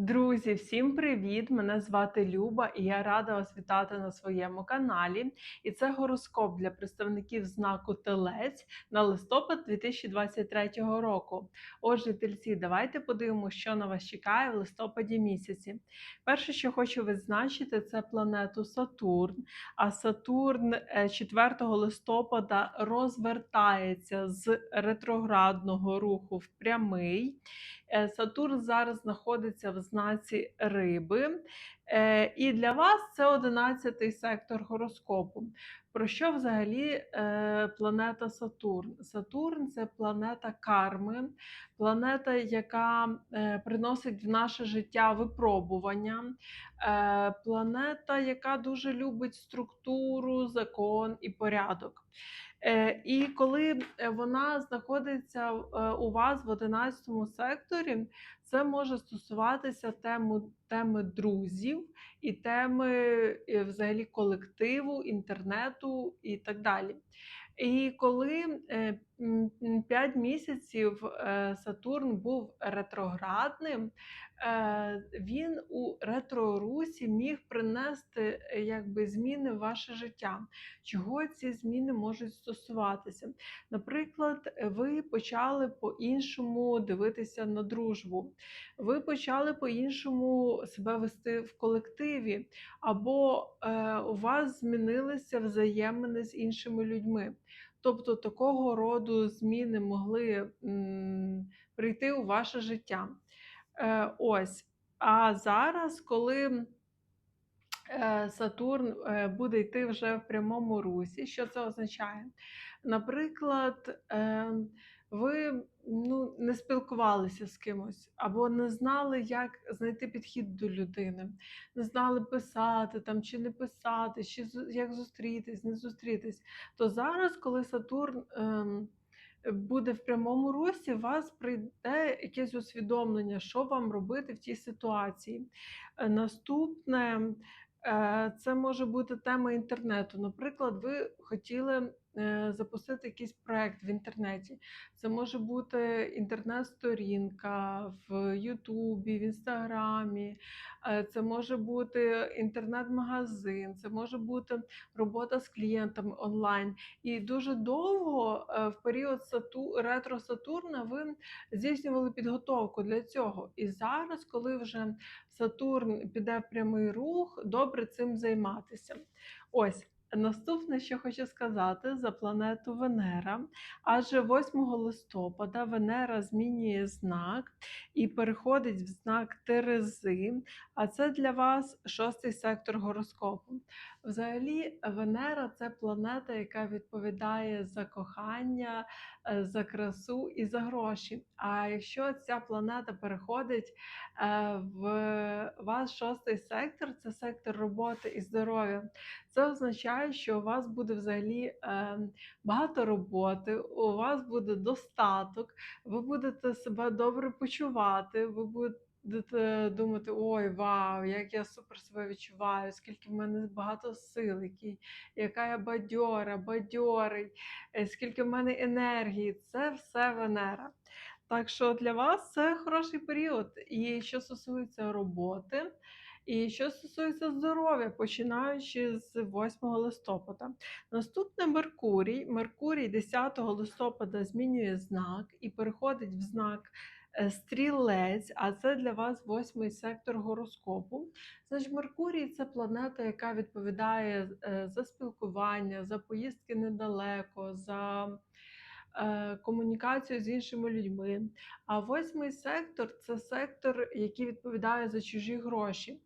Друзі, всім привіт! Мене звати Люба, і я рада вас вітати на своєму каналі. І це гороскоп для представників знаку Телець на листопад 2023 року. Отже, тельці, давайте подивимося, що на вас чекає в листопаді місяці. Перше, що хочу відзначити, це планету Сатурн. А Сатурн е, 4 листопада розвертається з ретроградного руху в прямий. Е, Сатурн зараз знаходиться в знаці риби, і для вас це 11-й сектор гороскопу. Про що взагалі е, планета Сатурн? Сатурн це планета карми, планета, яка е, приносить в наше життя випробування, е, планета, яка дуже любить структуру, закон і порядок. Е, І коли е, вона знаходиться е, у вас в 11 секторі, це може стосуватися теми, теми друзів і теми взагалі колективу, інтернету і так далі. І коли 5 місяців е, Сатурн був ретроградним, е, він у ретрорусі міг принести е, якби, зміни в ваше життя. Чого ці зміни можуть стосуватися? Наприклад, ви почали по-іншому дивитися на дружбу, ви почали по-іншому себе вести в колективі, або е, у вас змінилися взаємини з іншими людьми. Тобто такого роду зміни могли прийти у ваше життя. Е, ось. А зараз, коли е, Сатурн е, буде йти вже в прямому русі, що це означає? Наприклад, ви ну, не спілкувалися з кимось, або не знали, як знайти підхід до людини, не знали писати там, чи не писати, чи як зустрітись, не зустрітись. То зараз, коли Сатурн ем, буде в прямому русі, у вас прийде якесь усвідомлення, що вам робити в тій ситуації. Е, Наступне. е, Це може бути тема інтернету. Наприклад, ви хотіли запустити якийсь проект в інтернеті. Це може бути інтернет-сторінка в Ютубі, в Інстаграмі, е, це може бути інтернет-магазин, це може бути робота з клієнтами онлайн. І дуже довго е, в період ретро Сатурна ви здійснювали підготовку для цього. І зараз, коли вже Сатурн піде в прямий рух, добре цим займатися. Ось. Наступне, що хочу сказати за планету Венера. Адже 8 листопада Венера змінює знак і переходить в знак Терези, а це для вас шостий сектор гороскопу. Взагалі, Венера це планета, яка відповідає за кохання, за красу і за гроші. А якщо ця планета переходить е, в ваш шостий сектор, це сектор роботи і здоров'я, це означає, що у вас буде взагалі е, багато роботи, у вас буде достаток, ви будете себе добре почувати, ви будете думати, ой, вау, як я супер себе відчуваю, скільки в мене багато сил, який, яка я бадьора, бадьорий, е, скільки в мене енергії. Це все Венера. Так що для вас це хороший період. І що стосується роботи, і що стосується здоров'я, починаючи з 8 листопада. Наступне Меркурій. Меркурій 10 листопада змінює знак і переходить в знак Стрілець, а це для вас восьмий сектор гороскопу. Значить, Меркурій це планета, яка відповідає е, за спілкування, за поїздки недалеко, за е, комунікацію з іншими людьми. А восьмий сектор це сектор, який відповідає за чужі гроші.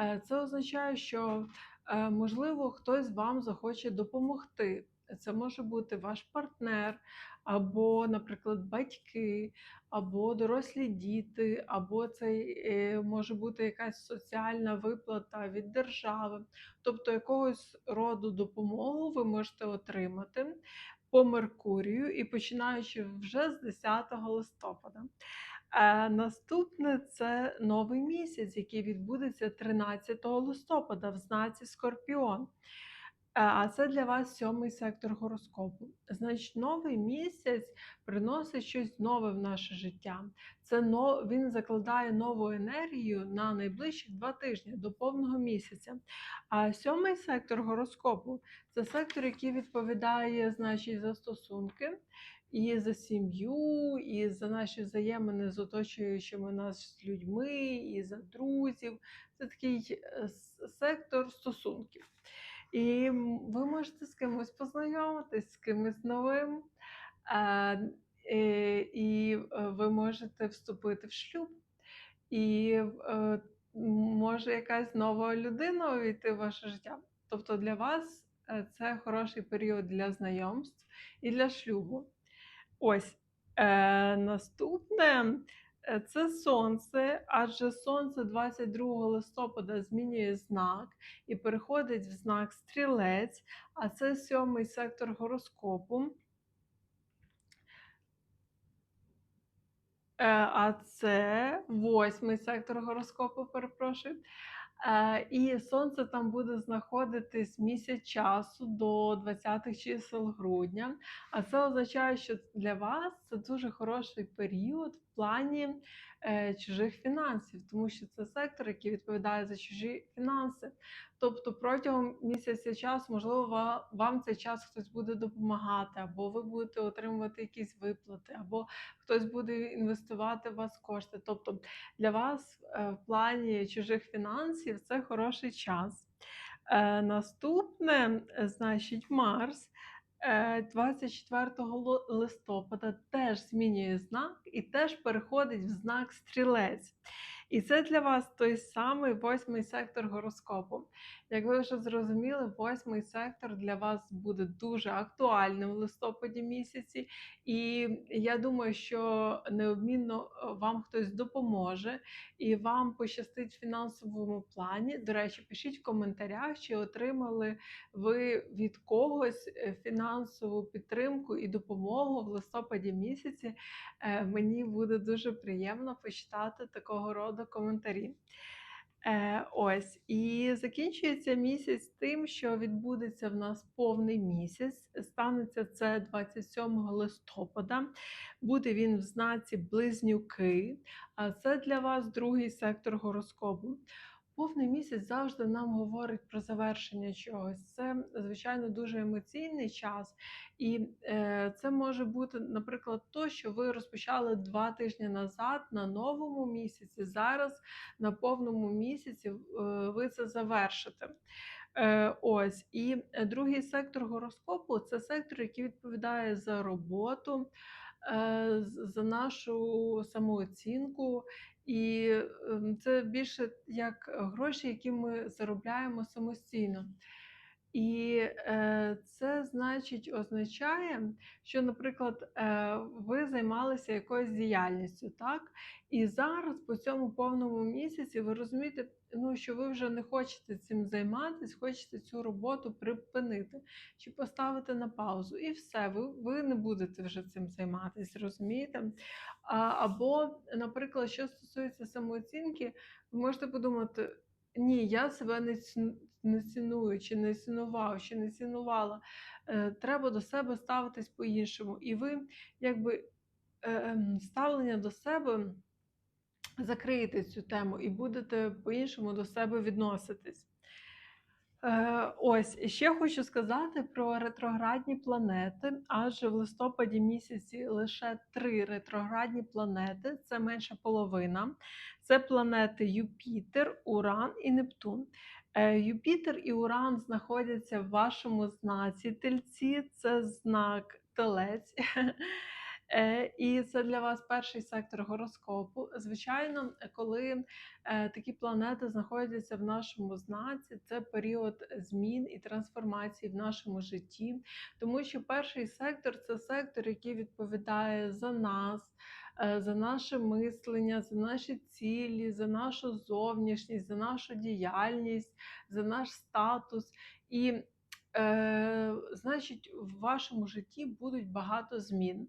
Е, Це означає, що е, можливо хтось вам захоче допомогти. Це може бути ваш партнер, або, наприклад, батьки, або дорослі діти, або це е, може бути якась соціальна виплата від держави. Тобто якогось роду допомогу ви можете отримати по Меркурію і починаючи вже з 10 листопада. Е, наступне це новий місяць, який відбудеться 13 листопада в знаці Скорпіон. А це для вас сьомий сектор гороскопу. Значить, новий місяць приносить щось нове в наше життя. Це. Він закладає нову енергію на найближчі два тижні до повного місяця. А сьомий сектор гороскопу це сектор, який відповідає значить, за стосунки. І за сім'ю, і за наші взаємини з оточуючими нас людьми, і за друзів. Це такий е, сектор стосунків. І ви можете з кимось познайомитись, з кимось новим, е, е, і ви можете вступити в шлюб. І е, може якась нова людина увійти в ваше життя. Тобто для вас це хороший період для знайомств і для шлюбу. Ось е, наступне Е, це сонце, адже сонце 22 листопада змінює знак і переходить в знак стрілець, а це сьомий сектор гороскопу. Е, а це восьмий сектор гороскопу, перепрошую. Е, і сонце там буде знаходитись місяць часу до 20-х чисел грудня. А це означає, що для вас це дуже хороший період в плані е, чужих фінансів, тому що це сектор, який відповідає за чужі фінанси. Тобто протягом місяця часу, можливо, вам цей час хтось буде допомагати, або ви будете отримувати якісь виплати, або хтось буде інвестувати в вас кошти. Тобто для вас е, в плані чужих фінансів це хороший час. Е, наступне, значить, Марс. 24 е, листопада теж змінює знак і теж переходить в знак стрілець. І це для вас той самий восьмий сектор гороскопу. Як ви вже зрозуміли, восьмий сектор для вас буде дуже актуальним в листопаді місяці, і я думаю, що неодмінно е, вам хтось допоможе і вам пощастить в фінансовому плані. До речі, пишіть в коментарях, чи отримали ви від когось е, фінансову підтримку і допомогу в листопаді місяці. Е, мені буде дуже приємно почитати такого роду коментарі. Е, Ось і закінчується місяць тим, що відбудеться в нас повний місяць. Станеться це 27 листопада. Буде він в знаці Близнюки, а це для вас другий сектор гороскопу. Повний місяць завжди нам говорить про завершення чогось. Це, звичайно, дуже емоційний час, і е, це може бути, наприклад, то, що ви розпочали два тижні назад на новому місяці. Зараз на повному місяці е, ви це завершите. Е, ось і другий сектор гороскопу це сектор, який відповідає за роботу. Е, за нашу самооцінку і ем, це більше як гроші, які ми заробляємо самостійно. І е, це значить означає, що, наприклад, е, ви займалися якоюсь діяльністю, так? І зараз по цьому повному місяці ви розумієте, ну, що ви вже не хочете цим займатися, хочете цю роботу припинити чи поставити на паузу. І все, ви ви не будете вже цим займатися, розумієте? А, Або, наприклад, що стосується самооцінки, ви можете подумати. Ні, я себе не не ціную, чи не цінував, чи не цінувала. Е, треба до себе ставитись по-іншому. І ви, якби е, ем, ставлення до себе закриєте цю тему і будете по-іншому до себе відноситись. Е, ось ще хочу сказати про ретроградні планети. Адже в листопаді місяці лише три ретроградні планети це менша половина. Це планети Юпітер, Уран і Нептун. Е, Юпітер і Уран знаходяться в вашому знаці тельці, це знак телець. Е, і це для вас перший сектор гороскопу. Звичайно, коли е, такі планети знаходяться в нашому знаці, це період змін і трансформації в нашому житті, тому що перший сектор це сектор, який відповідає за нас. Е, за наше мислення, за наші цілі, за нашу зовнішність, за нашу діяльність, за наш статус. І, е, значить, в вашому житті будуть багато змін.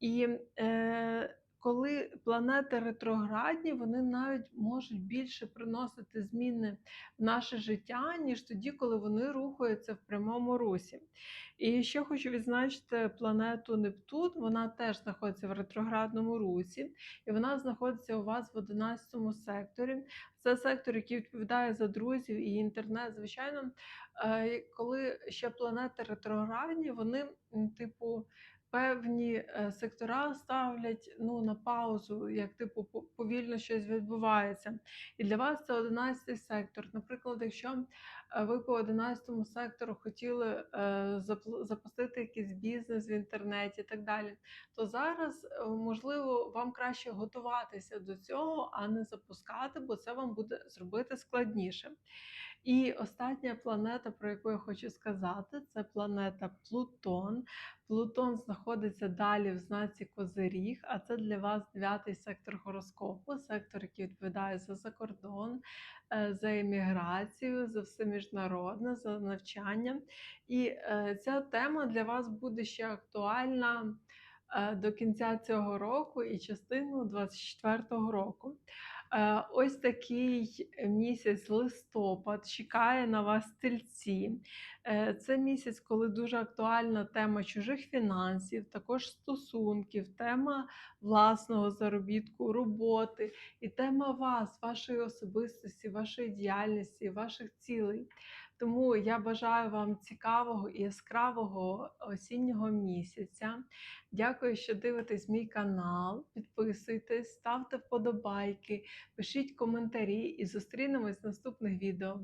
І е, коли планети ретроградні, вони навіть можуть більше приносити зміни в наше життя, ніж тоді, коли вони рухаються в прямому русі. І ще хочу відзначити планету Нептун, вона теж знаходиться в ретроградному русі, і вона знаходиться у вас в 11 секторі. Це сектор, який відповідає за друзів і інтернет. Звичайно, е, коли ще планети ретроградні, вони, типу, певні е, сектора ставлять ну, на паузу, як типу повільно щось відбувається. І для вас це 11 сектор. Наприклад, якщо ви по 11 сектору хотіли е, запустити якийсь бізнес в інтернеті і так далі, то зараз е, можливо вам краще готуватися до цього, а не запускати, бо це вам буде зробити складніше. І остання планета, про яку я хочу сказати, це планета Плутон. Плутон знаходиться далі в знаці Козиріг, а це для вас дев'ятий сектор гороскопу, сектор, який відповідає за закордон, е, за еміграцію, за все міжнародне, за навчання. І е, ця тема для вас буде ще актуальна е, до кінця цього року і частину 24-го року. Ось такий місяць листопад чекає на вас тельці. Е, Це місяць, коли дуже актуальна тема чужих фінансів, також стосунків, тема власного заробітку, роботи і тема вас, вашої особистості, вашої діяльності, ваших цілей. Тому я бажаю вам цікавого і яскравого осіннього місяця. Дякую, що дивитесь мій канал. Підписуйтесь, ставте вподобайки, пишіть коментарі і зустрінемось в наступних відео.